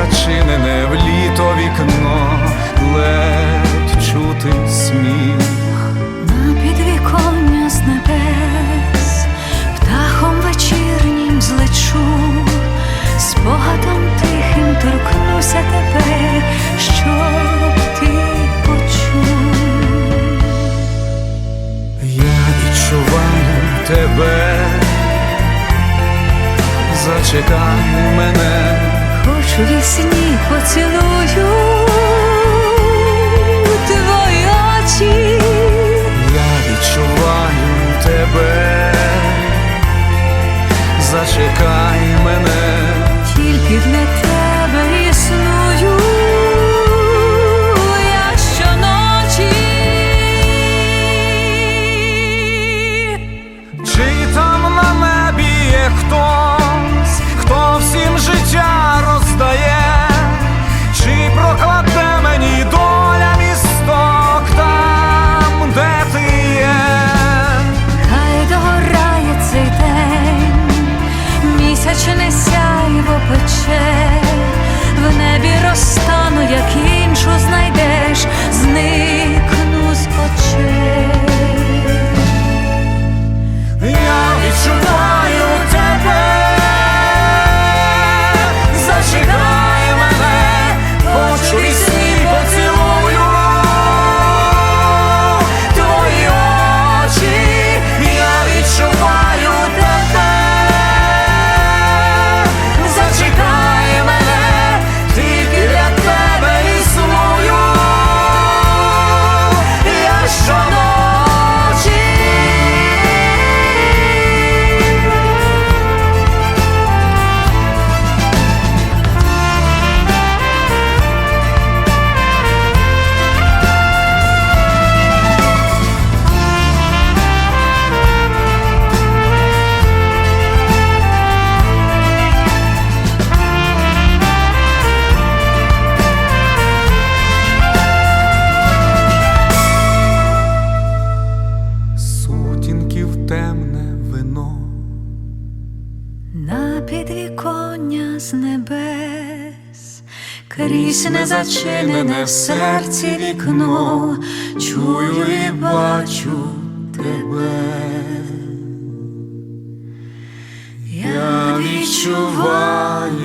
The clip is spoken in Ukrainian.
крізь незачинене в літо вікно, ледь чути сміх. На підвіконня з небес, птахом вечірнім злечу, спогадом тихим торкнуся тебе, щоб ти почув. Я відчуваю тебе, зачекай мене, вісні поцілую місячне сяйво пече, в небі розтану, як іншу знайдеш, підвіконня з небес, крізь незачинене в серці вікно, чую і бачу тебе. Я відчуваю